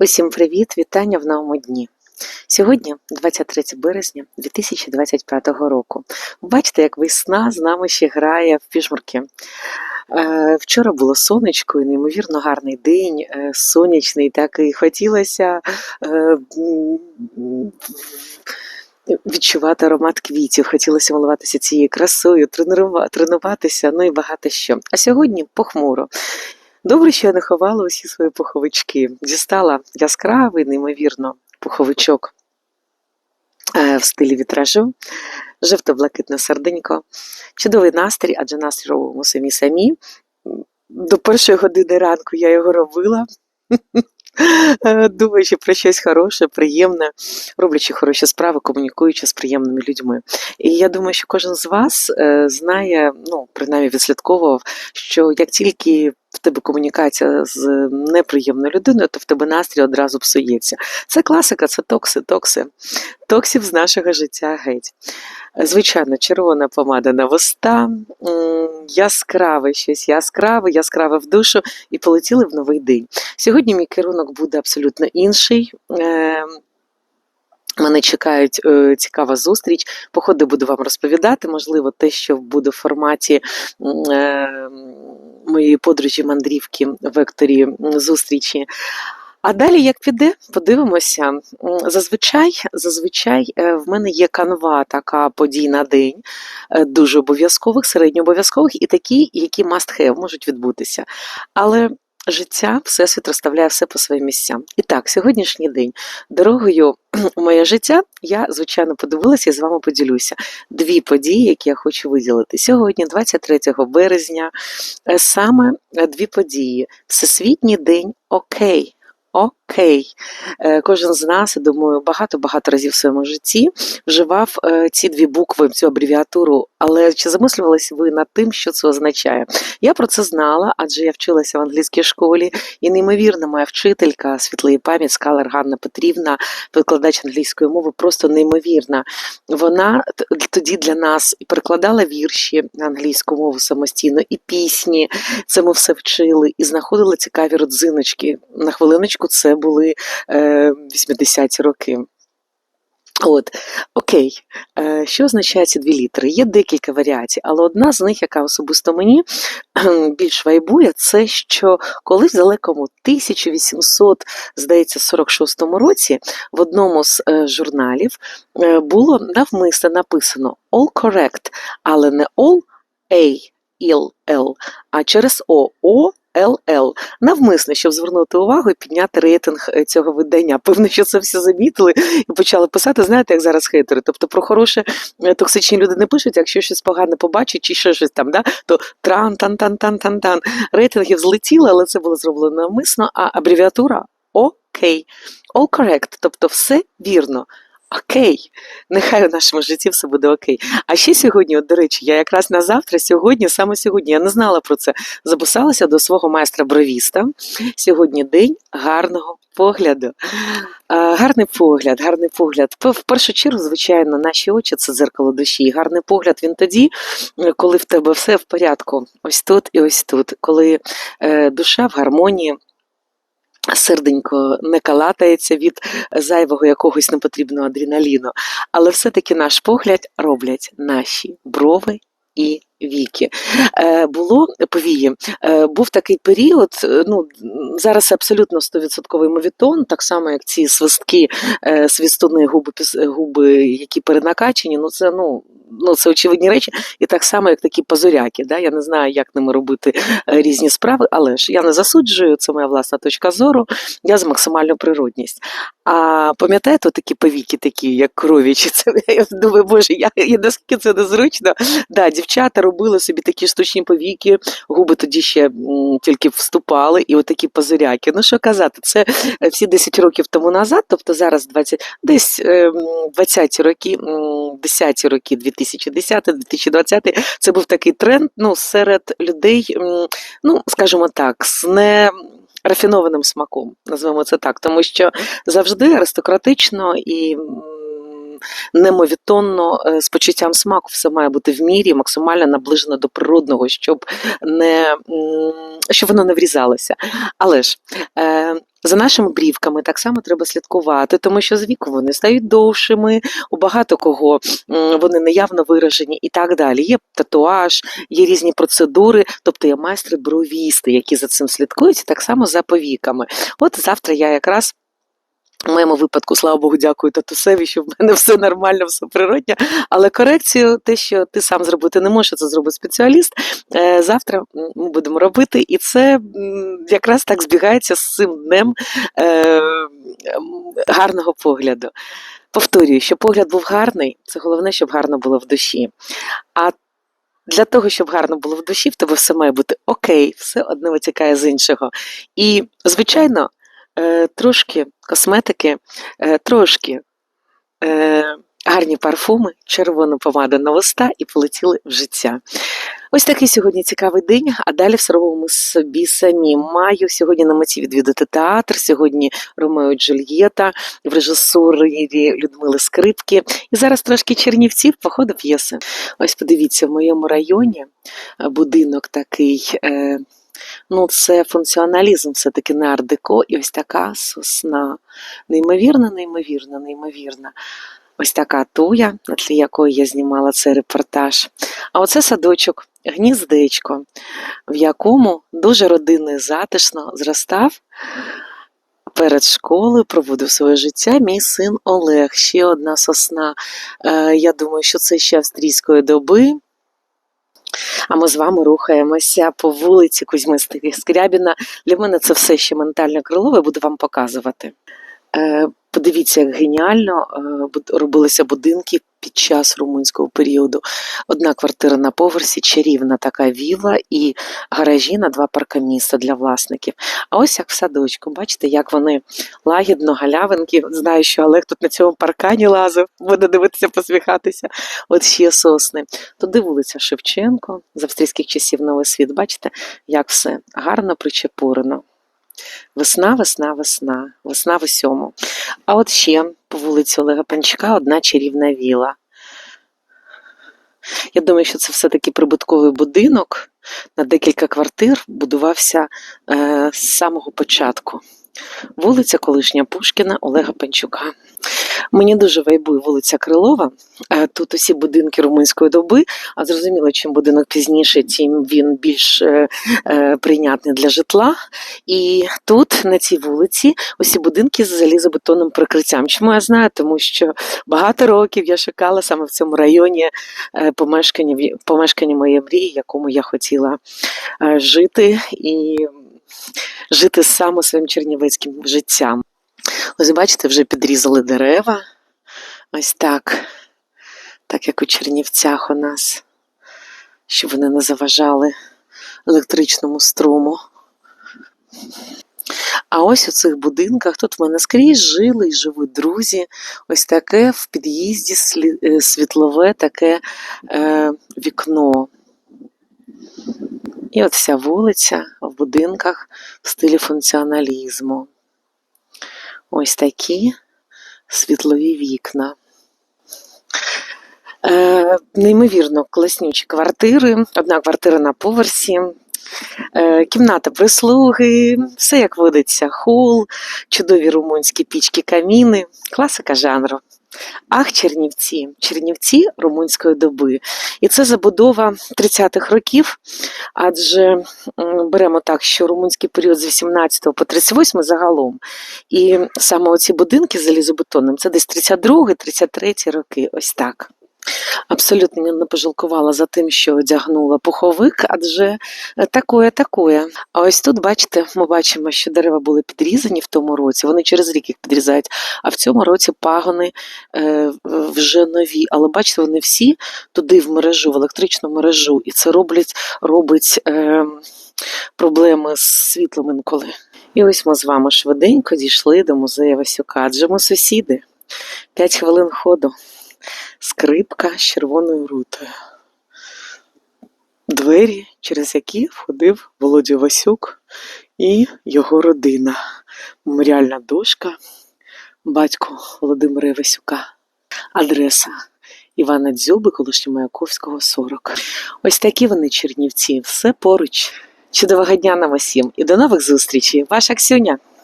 Усім привіт, вітання в новому дні. Сьогодні 23 березня 2025 року. Бачите, як весна з нами ще грає в піжмурки. Е, Вчора було сонечко і неймовірно гарний день, е, сонячний, так і хотілося е, відчувати аромат квітів, хотілося милуватися цією красою, тренуватися, ну і багато що. А сьогодні похмуро. Добре, що я не ховала усі свої пуховички. Дістала яскравий, неймовірно, пуховичок е, в стилі вітражу, жовто-блакитне серденько, чудовий настрій, адже настрій робимо самі самі. До першої години ранку я його робила. Е, Думаючи про щось хороше, приємне, роблячи хороші справи, комунікуючи з приємними людьми. І я думаю, що кожен з вас е, знає, ну принаймні відслідковував, що як тільки в тебе комунікація з неприємною людиною, то в тебе настрій одразу псується. Це класика, це токси, токси. Токсів з нашого життя геть. Звичайно, червона помада на вуста, яскраве щось, яскраве, яскраве в душу, і полетіли в новий день. Сьогодні мій керунок буде абсолютно інший. Е, Мене чекають е, цікава зустріч. Походу буду вам розповідати. Можливо, те, що буде в форматі е, моєї подорожі мандрівки в векторі зустрічі. А далі, як піде, подивимося. Зазвичай, зазвичай е, в мене є канва, така подій на день, е, дуже обов'язкових, середньообов'язкових і такі, які must have, можуть відбутися. Але життя, всесвіт розставляє все по своїм місцям. І так, сьогоднішній день дорогою у моє життя я, звичайно, подивилася і з вами поділюся. Дві події, які я хочу виділити. Сьогодні, 23 березня, е, саме е, дві події. Всесвітній день окей. Окей, Е, кожен з нас, я думаю, багато-багато разів в своєму житті вживав е, ці дві букви, цю абревіатуру. Але чи замислювалися ви над тим, що це означає? Я про це знала, адже я вчилася в англійській школі, і неймовірна моя вчителька світлої пам'ять Скалер Ганна Петрівна, викладач англійської мови, просто неймовірна. Вона тоді для нас і перекладала вірші на англійську мову самостійно, і пісні. Це ми все вчили і знаходили цікаві родзиночки. На хвилиночку це були е, 80-ті роки. От, окей, е, що означає ці дві літери? Є декілька варіацій, але одна з них, яка особисто мені більш вайбує, це що колись в далекому 1800, здається, 46 році в одному з е, журналів е, було навмисно написано all correct, але не all A, L, L, а через O, O, L, L. Навмисно, щоб звернути увагу і підняти рейтинг е, цього видання. Певно, що це всі замітили і почали писати, знаєте, як зараз хейтери. Тобто про хороше е, токсичні люди не пишуть, якщо щось погане побачать чи ще щось там, да, то тран тан тан тан тан тан Рейтинги взлетіли, але це було зроблено навмисно, а абревіатура окей. All correct, тобто все вірно. Окей, нехай у нашому житті все буде окей. А ще сьогодні, от, до речі, я якраз на завтра, сьогодні, саме сьогодні, я не знала про це, записалася до свого майстра бровіста. Сьогодні день гарного погляду. Гарний погляд, гарний погляд. В першу чергу, звичайно, наші очі це дзеркало душі. І гарний погляд він тоді, коли в тебе все в порядку, ось тут і ось тут, коли е, душа в гармонії. Серденько не калатається від зайвого якогось непотрібного адреналіну, але все-таки наш погляд роблять наші брови і віки. Е, було повії, е, був такий період. е, Ну зараз абсолютно 100% мовітон, так само як ці свистки, е, свистуни, губи, губи, які перенакачені. Ну це ну. Ну, це очевидні речі, і так само, як такі позоряки. Да? Я не знаю, як ними робити е, різні справи, але ж я не засуджую, це моя власна точка зору, я за максимальну природність. А пам'ятаєте, такі повіки, такі, як кровічі, це я думаю, боже, я, я наскільки це незручно. Да, дівчата робили собі такі штучні повіки, губи тоді ще тільки вступали, і отакі позоряки. Ну що казати, це е, всі 10 років тому назад, тобто зараз 20, десь ем, 20 роки, м, 10 роки, 2010-2020, це був такий тренд ну, серед людей, ну, скажімо так, з не рафінованим смаком, назвемо це так, тому що завжди аристократично і немовітонно е, з почуттям смаку. Все має бути в мірі, максимально наближено до природного, щоб не щоб воно не врізалося. Але ж е, за нашими брівками так само треба слідкувати, тому що з віку вони стають довшими, у багато кого вони неявно виражені і так далі. Є татуаж, є різні процедури, тобто є майстри-бровісти, які за цим слідкують, і так само за повіками. От завтра я якраз. В моєму випадку, слава Богу, дякую татусеві, що в мене все нормально, все природньо. Але корекцію, те, що ти сам зробити не можеш, це зробить спеціаліст. е, Завтра ми будемо робити, і це якраз так збігається з цим днем е, гарного погляду. Повторюю, що погляд був гарний, це головне, щоб гарно було в душі. А для того, щоб гарно було в душі, в тебе все має бути окей, все одне витікає з іншого. І, звичайно, е, трошки косметики, е, трошки е, гарні парфуми, червону помаду на вуста і полетіли в життя. Ось такий сьогодні цікавий день, а далі все робимо собі самі. Маю сьогодні на меті відвідати театр. Сьогодні Ромео Джульєта в режисурі Людмили Скрипки. І зараз трошки чернівців по ходу п'єси. Ось подивіться, в моєму районі е, будинок такий. Ну, це функціоналізм, все-таки не ардеко, і ось така сосна. Неймовірна, неймовірна, неймовірна. Ось така туя, на тлі якої я знімала цей репортаж. А оце садочок, гніздечко, в якому дуже родинно і затишно зростав перед школою, проводив своє життя мій син Олег. Ще одна сосна. Е, я думаю, що це ще австрійської доби. А ми з вами рухаємося по вулиці Кузьми Скрябіна. Для мене це все ще ментальне крило, я буду вам показувати. Подивіться, як геніально е, робилися будинки під час румунського періоду. Одна квартира на поверсі, чарівна така віла і гаражі на два паркоміста для власників. А ось як в садочку, бачите, як вони лагідно, галявинки. Знаю, що Олег тут на цьому паркані лазив, буде дивитися, посміхатися. От ще сосни. Туди вулиця Шевченко з австрійських часів новий світ. Бачите, як все гарно причепурено. Весна, весна, весна, весна в усьому. А от ще по вулиці Олега Панчука одна чарівна віла. Я думаю, що це все-таки прибутковий будинок на декілька квартир будувався е, з самого початку. Вулиця колишня Пушкіна Олега Панчука. Мені дуже вайбує вулиця Крилова. Е, Тут усі будинки румунської доби, а зрозуміло, чим будинок пізніше, тим він більш е, е, прийнятний для житла. І тут, на цій вулиці, усі будинки з залізобетонним прикриттям. Чому я знаю? Тому що багато років я шукала саме в цьому районі помешкання, помешкання моєї мрії, якому я хотіла жити і жити саме своїм чернівецьким життям. Ось бачите, вже підрізали дерева. Ось так. Так як у Чернівцях у нас, щоб вони не заважали електричному струму. А ось у цих будинках тут в мене скрізь жили і живуть друзі. Ось таке в під'їзді е, світлове таке е, вікно. І от вся вулиця в будинках в стилі функціоналізму. Ось такі світлові вікна. Е, неймовірно класнючі квартири. Одна квартира на поверсі, е, кімната прислуги, все як водиться, хол, чудові румунські пічки каміни, класика жанру. Ах, Чернівці, Чернівці румунської доби. І це забудова 30-х років, адже беремо так, що румунський період з 18 по 38 загалом. І саме оці будинки з залізобетонним це десь 32-33 роки, ось так. Абсолютно не пожалкувала за тим, що одягнула пуховик, адже такое, такое. А ось тут, бачите, ми бачимо, що дерева були підрізані в тому році, вони через рік їх підрізають, а в цьому році пагони е, вже нові. Але бачите, вони всі туди в мережу, в електричну мережу, і це роблять, робить е, проблеми з світлом інколи. І ось ми з вами швиденько дійшли до музею Васюка, адже ми сусіди. П'ять хвилин ходу. Скрипка з червоною рутою. Двері, через які входив Володя Васюк і його родина. Меморіальна дошка батько Володимира Васюка. адреса Івана Дзюби, колишнього Маяковського, 40. Ось такі вони Чернівці, все поруч. Чудового дня нам усім і до нових зустрічей. Ваша Ксюня.